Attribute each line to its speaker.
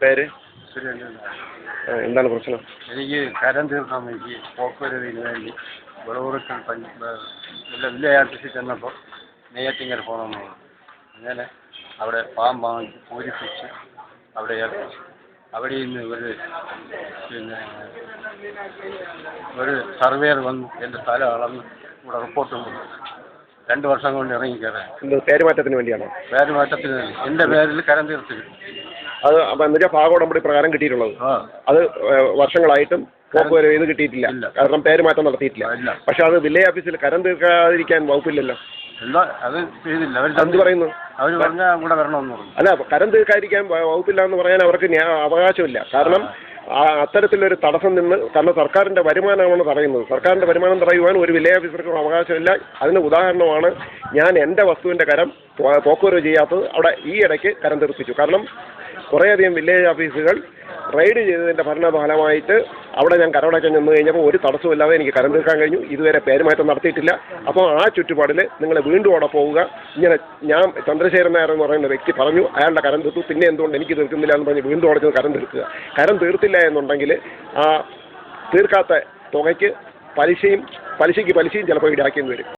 Speaker 1: പേര്? എന്താണ് പ്രശ്നം?
Speaker 2: എനിക്ക് കരം തീർക്കാൻ വേണ്ടി പോക്കുവരവിന് വേണ്ടി വിളവുറുക്കൽ വില്ലേജ് ഓഫീസിൽ ചെന്നപ്പോൾ നെയ്യാറ്റിങ്കര പോകണമെന്ന് അങ്ങനെ അവിടെ പാമ്പ് വാങ്ങിച്ച് പൂരിപ്പിച്ച് അവിടെ ഏൽപ്പിച്ചു അവിടെ നിന്ന് ഒരു പിന്നെ ഒരു സർവേയർ വന്നു എന്റെ സ്ഥലം അളന്ന് ഇവിടെ റിപ്പോർട്ടും കൊടുത്തു. രണ്ട് വർഷം കൊണ്ട്
Speaker 1: എന്ത് പേരുമാറ്റത്തിന് വേണ്ടിയാണോ?
Speaker 2: പേരുമാറ്റത്തിന് വേണ്ടി. എന്റെ പേരിൽ കരം തീർത്ത് കിട്ടി
Speaker 1: അത് അപ്പം ഭാഗ ഉടമ്പടി പ്രകാരം കിട്ടിയിട്ടുള്ളത്. അത് വർഷങ്ങളായിട്ടും പോക്ക് വരെ ഇത് കിട്ടിയിട്ടില്ല. കാരണം പേരുമാറ്റം നടത്തിയിട്ടില്ല. പക്ഷെ അത് വില്ലേജ് ഓഫീസിൽ കരം തീർക്കാതിരിക്കാൻ വകുപ്പില്ലല്ലോ.
Speaker 2: അത് ചെയ്തില്ല.
Speaker 1: എന്ത് പറയുന്നു?
Speaker 2: അവർ പറഞ്ഞാൽ കൂടെ വരണമെന്ന് പറഞ്ഞു.
Speaker 1: അല്ല കരം തീർക്കാതിരിക്കാൻ വകുപ്പില്ല എന്ന് പറയാൻ അവർക്ക് അവകാശമില്ല. കാരണം ആ അത്തരത്തിലൊരു തടസ്സം നിന്ന് കാരണം സർക്കാരിന്റെ വരുമാനമാണ് തടയുന്നത് സർക്കാരിന്റെ വരുമാനം തടയുവാൻ ഒരു വില്ലേജ് ഓഫീസർക്കും അവകാശമില്ല. അതിന് ഉദാഹരണമാണ് ഞാൻ എന്റെ വസ്തുവിന്റെ കരം പോക്കുവരവ് ചെയ്യാത്തത് അവിടെ ഈ ഇടയ്ക്ക് കരം തീർപ്പിച്ചു കാരണം കുറേയധികം വില്ലേജ് ഓഫീസുകൾ റെയ്ഡ് ചെയ്തതിന്റെ ഭരണഫലമായിട്ട് അവിടെ ഞാൻ കരമടയ്ക്കാൻ ചെന്ന് കഴിഞ്ഞപ്പോൾ ഒരു തടസ്സമില്ലാതെ എനിക്ക് കരം തീർക്കാൻ കഴിഞ്ഞു. ഇതുവരെ പേരുമാറ്റം നടത്തിയിട്ടില്ല. അപ്പോൾ ആ ചുറ്റുപാടിൽ നിങ്ങൾ വീണ്ടും അവിടെ പോവുക. ഇങ്ങനെ ഞാൻ ചന്ദ്രശേഖരൻ നായർ എന്ന് പറയുന്ന വ്യക്തി പറഞ്ഞു അയാളുടെ കരം തീർത്തു. പിന്നെ എന്തുകൊണ്ട് എനിക്ക് തീർക്കുന്നില്ല എന്ന് പറഞ്ഞ് വീണ്ടും അവിടെ ചെന്ന് കരം തീർക്കുക. കരം തീർത്തില്ല എന്നുണ്ടെങ്കിൽ ആ തീർക്കാത്ത തുകയ്ക്ക് പലിശയും പലിശയ്ക്ക് പലിശയും ചിലപ്പോൾ ഈടാക്കേണ്ടി വരും.